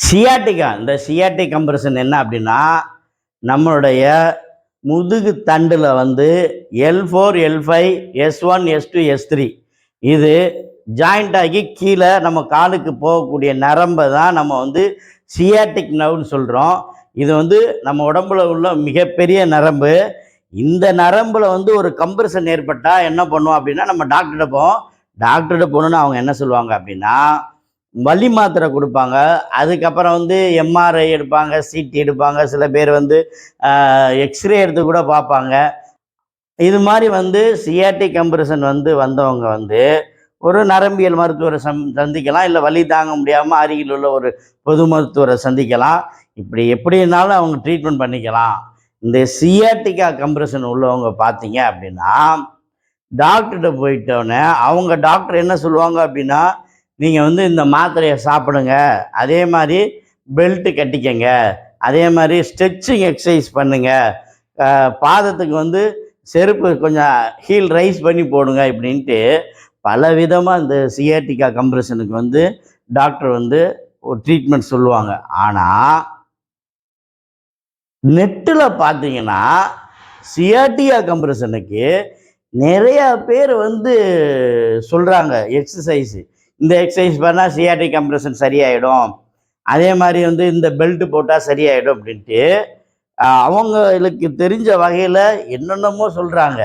Sciatica இந்த sciatic compression என்ன அப்படின்னா நம்மளுடைய முதுகு தண்டில் வந்து L four L five S one S two S three இது ஜாயிண்ட் ஆகி கீழே நம்ம காலுக்கு போகக்கூடிய நரம்பை தான் நம்ம வந்து சியாட்டிக் நவ்னு சொல்கிறோம் இது வந்து நம்ம உடம்புல உள்ள மிகப்பெரிய நரம்பு. இந்த நரம்பில் வந்து ஒரு கம்ப்ரெஷன் ஏற்பட்டால் என்ன பண்ணுவோம் அப்படின்னா நம்ம டாக்டர்கிட்ட போவோம். டாக்டர்கிட்ட போகணுன்னு அவங்க என்ன சொல்லுவாங்க அப்படின்னா வலி மாத்திரை கொடுப்பாங்க. அதுக்கப்புறம் வந்து எம்ஆர்ஐ எடுப்பாங்க சிடி எடுப்பாங்க. சில பேர் வந்து எக்ஸ்ரே எடுத்து கூட பார்ப்பாங்க. இது மாதிரி வந்து சியாட்டிக் கம்ப்ரெஷன் வந்து வந்தவங்க வந்து ஒரு நரம்பியல் மருத்துவரை சம் சந்திக்கலாம். இல்லை வலி தாங்க முடியாமல் அருகில் உள்ள ஒரு பொது மருத்துவரை சந்திக்கலாம். இப்படி எப்படினாலும் அவங்க ட்ரீட்மெண்ட் பண்ணிக்கலாம். இந்த சியாட்டிக்கா கம்ப்ரெஷன் உள்ளவங்க பார்த்தீங்க அப்படின்னா டாக்டர்கிட்ட போயிட்டோன்னே அவங்க டாக்டர் என்ன சொல்லுவாங்க அப்படின்னா நீங்கள் வந்து இந்த மாத்திரையை சாப்பிடுங்க. அதே மாதிரி பெல்ட்டு கட்டிக்கங்க. அதே மாதிரி ஸ்ட்ரெச்சிங் எக்ஸசைஸ் பண்ணுங்க. பாதத்துக்கு வந்து செருப்பு கொஞ்சம் ஹீல் ரைஸ் பண்ணி போடுங்க இப்படின்ட்டு பல விதமாக இந்த சியாட்டிக்கா கம்ப்ரெஷனுக்கு வந்து டாக்டர் வந்து ஒரு ட்ரீட்மெண்ட் சொல்லுவாங்க. ஆனால் நெட்டில் பார்த்தீங்கன்னா சியாட்டியா கம்ப்ரெஷனுக்கு நிறையா பேர் வந்து சொல்கிறாங்க எக்ஸசைஸு இந்த எக்ஸசைஸ் பண்ணால் சியாட்டிக் கம்ப்ரெஷன் சரியாயிடும். அதே மாதிரி வந்து இந்த பெல்ட் போட்டால் சரியாயிடும் அப்படின்ட்டு அவங்களுக்கு தெரிஞ்ச வகையில் என்னென்னமோ சொல்கிறாங்க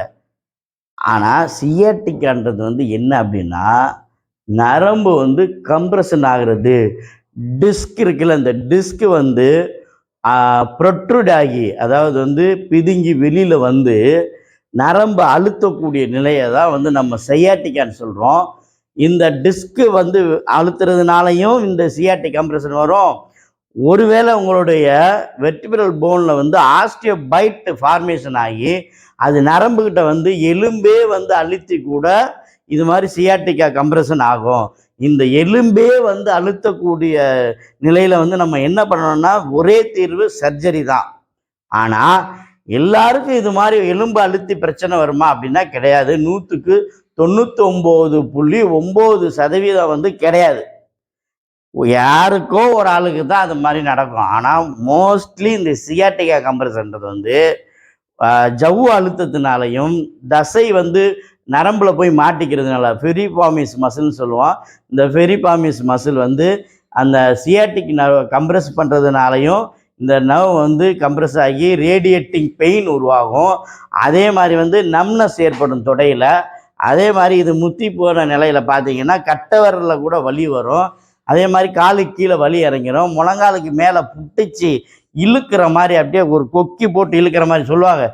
ஆனால் சியாட்டிக்கான்றது வந்து என்ன அப்படின்னா நரம்பு வந்து கம்ப்ரெஷன் ஆகிறது. டிஸ்க் இருக்குல்ல அந்த டிஸ்க் வந்து ப்ரொட்ரூட் ஆகி அதாவது வந்து பிதுங்கி வெளியில் வந்து நரம்பு அழுத்தக்கூடிய நிலையை தான் வந்து நம்ம சையாட்டிக்கான்னு சொல்கிறோம் இந்த டிஸ்க்கு வந்து அழுத்துறதுனாலையும் இந்த சிஆர்டி கம்ப்ரெஷன் வரும். ஒருவேளை உங்களுடைய வெர்டிபிரல் போனில் வந்து ஆஸ்டியோபைட் ஃபார்மேஷன் ஆகி அது நரம்புகிட்ட வந்து எலும்பே வந்து அழுத்தி கூட இது மாதிரி சியாட்டிக்கா கம்ப்ரெஷன் ஆகும். இந்த எலும்பே வந்து அழுத்தக்கூடிய நிலையில் வந்து நம்ம என்ன பண்ணணும்னா ஒரே தீர்வு சர்ஜரி தான். ஆனால் எல்லாருக்கும் இது மாதிரி எலும்பு அழுத்தி பிரச்சனை வருமா அப்படின்னா கிடையாது. நூற்றுக்கு தொண்ணூத்தொம்பது புள்ளி ஒம்பது சதவீதம் வந்து கிடையாது. யாருக்கோ ஒரு ஆளுக்கு தான் அது மாதிரி நடக்கும். ஆனால் மோஸ்ட்லி இந்த சியாட்டிகா கம்ப்ரெஷன்றது வந்து ஜவ்வு அழுத்தத்தினாலையும் தசை வந்து நரம்பில் போய் மாட்டிக்கிறதுனால ஃபெரிபாமிஸ் மசில்னு சொல்லுவோம். இந்த ஃபெரிபாமிஸ் மசில் வந்து அந்த சியாட்டிக் நர்வ் கம்ப்ரெஸ் பண்ணுறதுனாலையும் இந்த நர்வ் வந்து கம்ப்ரெஸ் ஆகி ரேடியேட்டிங் பெயின் உருவாகும். அதே மாதிரி வந்து நம்னஸ் ஏற்படும் தொடையில் அதே மாதிரி இது முத்தி போன நிலையில் பார்த்தீங்கன்னா கட்டவரில் கூட வலி வரும். அதே மாதிரி காலுக்கு கீழே வலி இறங்கிடும் முழங்காலுக்கு மேலே புட்டிச்சு இழுக்கிற மாதிரி அப்படியே ஒரு கொக்கி போட்டு இழுக்கிற மாதிரி சொல்லுவாங்க.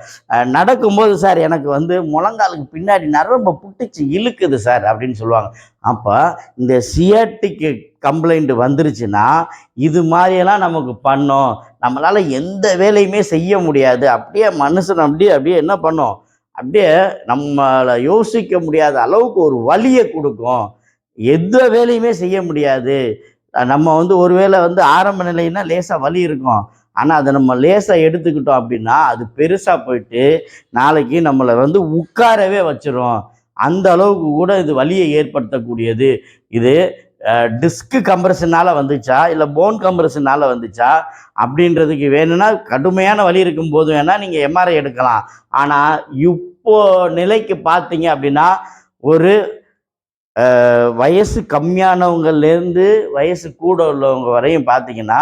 நடக்கும்போது சார் எனக்கு வந்து முழங்காலுக்கு பின்னாடி நரம்ப புட்டிச்சு இழுக்குது சார் அப்படின்னு சொல்லுவாங்க. அப்போ இந்த சியாட்டிக்கு கம்ப்ளைண்ட் வந்துருச்சுன்னா இது மாதிரியெல்லாம் நமக்கு பண்ணோம். நம்மளால் எந்த வேலையுமே செய்ய முடியாது. அப்படியே மனுஷன் அப்படியே அப்படியே என்ன பண்ணோம்? அப்படியே நம்மளை யோசிக்க முடியாத அளவுக்கு ஒரு வலியை கொடுக்கும். எந்த வேலையுமே செய்ய முடியாது. நம்ம வந்து ஒருவேளை வந்து ஆரம்ப நிலைன்னா லேசாக வலி இருக்கும். ஆனால் அதை நம்ம லேசாக எடுத்துக்கிட்டோம் அப்படின்னா அது பெருசாக போயிட்டு நாளைக்கு நம்மளை வந்து உட்காரவே வச்சிரும். அந்த அளவுக்கு கூட இது வலியை ஏற்படுத்தக்கூடியது. இது டிஸ்க்கு கம்ப்ரஷனால் வந்துச்சா? இல்லை போன் கம்ப்ரஷனால் வந்துச்சா? அப்படின்றதுக்கு வேணும்னா கடுமையான வழி இருக்கும்போது வேணால் நீங்கள் எம்ஆர்ஐ எடுக்கலாம். ஆனால் இப்போ நிலைக்கு பார்த்தீங்க அப்படின்னா ஒரு வயசு கம்மியானவங்கலேருந்து வயசு கூட உள்ளவங்க வரையும் பார்த்தீங்கன்னா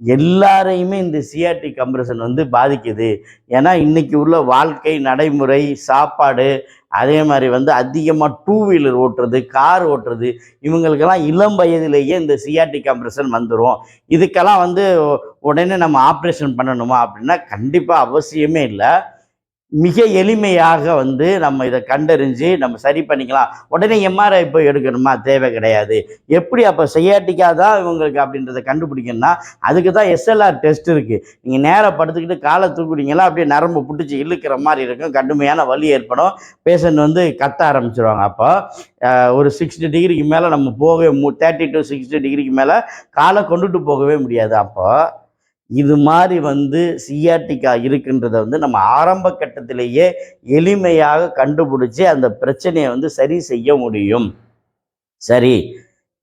எல்லாரையுமே இந்த சிஆர்டி கம்ப்ரஷன் வந்து பாதிக்குது. ஏன்னா இன்னைக்கு உள்ள வாழ்க்கை நடைமுறை சாப்பாடு அதே மாதிரி வந்து அதிகமாக டூ வீலர் ஓட்டுறது கார் ஓட்டுறது இவங்களுக்கெல்லாம் இளம் வயதிலேயே இந்த சிஆர்டி கம்ப்ரெஷன் வந்துடும் இதுக்கெல்லாம் வந்து உடனே நம்ம ஆப்ரேஷன் பண்ணணுமா அப்படின்னா கண்டிப்பாக அவசியமே இல்லை. மிக எளிமையாக வந்து நம்ம இதை கண்டறிஞ்சு நம்ம சரி பண்ணிக்கலாம். உடனே எம்ஆர்ஐ போய் எடுக்கணுமா? தேவை கிடையாது. எப்படி அப்போ செய்யாட்டிக்காக தான் இவங்களுக்கு அப்படின்றத கண்டுபிடிக்கணும்னா அதுக்கு தான் எஸ்எல்ஆர் டெஸ்ட் இருக்குது நீங்கள் நேராக படுத்துக்கிட்டு காலை தூக்குடிங்களா அப்படியே நரம்பு பிடிச்சி இழுக்கிற மாதிரி இருக்கும். கடுமையான வலி ஏற்படும். பேஷண்ட் வந்து கத்த ஆரம்பிச்சிருவாங்க. அப்போ ஒரு சிக்ஸ்டி டிகிரிக்கு மேலே நம்ம போகவே மு தேர்ட்டி டு சிக்ஸ்டி டிகிரிக்கு மேலே காலை கொண்டுட்டு போகவே முடியாது. அப்போ இது மாதிரி வந்து சியாட்டிக்கா இருக்குன்றத வந்து நம்ம ஆரம்ப கட்டத்திலேயே எளிமையாக கண்டுபிடிச்சி அந்த பிரச்சனையை வந்து சரி செய்ய முடியும். சரி.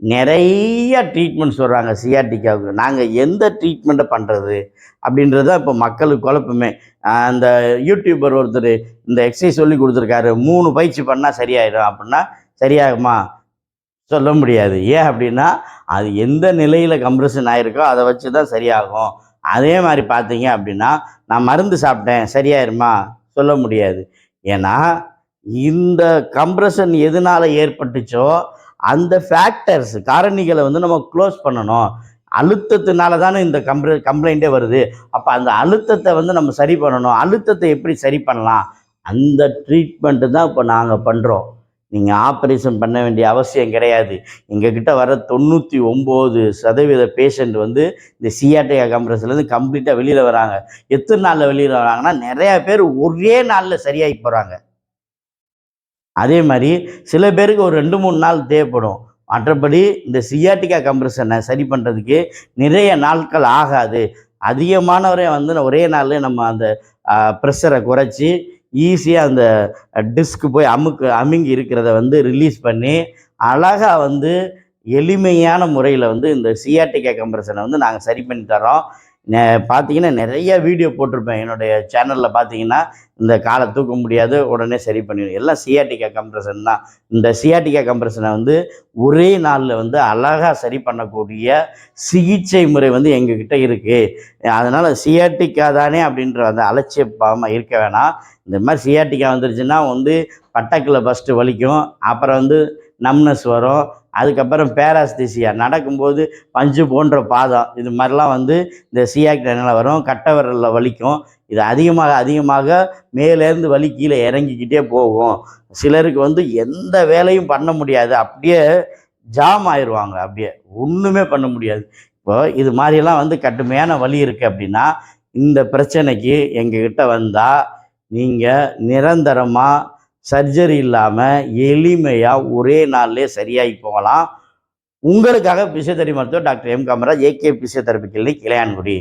நிறைய ட்ரீட்மெண்ட் சொல்கிறாங்க சியாட்டிக்காவுக்கு நாங்கள் எந்த ட்ரீட்மெண்ட்டை பண்ணுறது அப்படின்றது தான் இப்போ மக்களுக்கு குழப்பமே. அந்த யூடியூபர் ஒருத்தர் இந்த எக்ஸசைஸ் சொல்லி கொடுத்துருக்காரு. மூணு பயிற்சி பண்ணால் சரியாயிடும் அப்படின்னா சரியாகுமா? சொல்ல முடியாது. ஏன் அப்படின்னா அது எந்த நிலையில் கம்ப்ரெஷன் ஆகிருக்கோ அதை வச்சு தான் சரியாகும். அதே மாதிரி பார்த்தீங்க அப்படின்னா நான் மருந்து சாப்பிட்டேன். சரியாயிருமா? சொல்ல முடியாது. ஏன்னா இந்த கம்ப்ரஷன் எதனால் ஏற்பட்டுச்சோ அந்த ஃபேக்டர்ஸ் காரணிகளை வந்து நம்ம க்ளோஸ் பண்ணணும். அழுத்தத்தினால தானே இந்த கம்ப்ள கம்ப்ளைண்ட்டே வருது. அப்போ அந்த அழுத்தத்தை வந்து நம்ம சரி பண்ணணும். அழுத்தத்தை எப்படி சரி பண்ணலாம்? அந்த ட்ரீட்மெண்ட்டு தான் இப்போ நாங்கள் பண்ணுறோம் நீங்கள் ஆப்ரேஷன் பண்ண வேண்டிய அவசியம் கிடையாது. எங்ககிட்ட வர தொண்ணூற்றி ஒம்பது சதவீத பேஷண்ட் வந்து இந்த சியாட்டிகா கம்ப்ரஸ்லேருந்து கம்ப்ளீட்டாக வெளியில் வராங்க. எத்தனை நாளில் வெளியில் வராங்கன்னா நிறையா பேர் ஒரே நாளில் சரியாகி போகிறாங்க அதே மாதிரி சில பேருக்கு ஒரு ரெண்டு மூணு நாள் தேவைப்படும். மற்றபடி இந்த சியாட்டிகா கம்ப்ரெஷனை சரி பண்ணுறதுக்கு நிறைய நாட்கள் ஆகாது. அதிகமானவரே வந்து ஒரே நாளில் நம்ம அந்த ப்ரெஷரை குறைச்சி ஈஸியாக அந்த டிஸ்க் போய் அமுக்கு அமுங்கி இருக்கிறத வந்து ரிலீஸ் பண்ணி அழகாக வந்து எளிமையான முறையில் வந்து இந்த சிஆர்டிகே கம்ப்ரெஷனை வந்து நாங்கள் சரி பண்ணி தரோம் பார்த்தீங்கன்னா நிறைய வீடியோ போட்டிருப்பேன். என்னுடைய சேனலில் பார்த்தீங்கன்னா இந்த காலை தூக்க முடியாது உடனே சரி பண்ணிடும் எல்லாம் சியாட்டிகா கம்ப்ரெஷன் தான். இந்த சியாட்டிகா கம்ப்ரெஷனை வந்து ஒரே நாளில் வந்து அழகாக சரி பண்ணக்கூடிய சிகிச்சை முறை வந்து எங்ககிட்ட இருக்குது அதனால் சியாட்டிக்கா தானே அப்படின்ற அந்த அலட்சியப்பாமல் இருக்க வேணாம். இந்த மாதிரி சியாட்டிக்கா வந்துருச்சுன்னா வந்து பட்டக்கில் ஃபஸ்ட்டு வலிக்கும். அப்புறம் வந்து நம்னஸ் வரும். அதுக்கப்புறம் பேராஸ்திசியா. நடக்கும்போது பஞ்சு போன்ற பாதம். இது மாதிரிலாம் வந்து இந்த சியாக்டனில் வரும். கட்டை விரலில் வலிக்கும். இது அதிகமாக அதிகமாக மேலேருந்து வலி கீழே இறங்கிக்கிட்டே போகும். சிலருக்கு வந்து எந்த வேலையும் பண்ண முடியாது. அப்படியே ஜாம் ஆயிடுவாங்க. அப்படியே ஒன்றுமே பண்ண முடியாது. இப்போ இது மாதிரியெல்லாம் வந்து கடுமையான வலி இருக்குது அப்படின்னா இந்த பிரச்சனைக்கு எங்ககிட்ட வந்தால் நீங்கள் நிரந்தரமாக சர்ஜரி இல்லாமல் எளிமையாக ஒரே நாள்லேயே சரியாகி போகலாம். உங்களுக்காக பிசியோதெரபி மருத்துவர் doctor M Kamaraj A K physiotherapy clinic Ilayangudi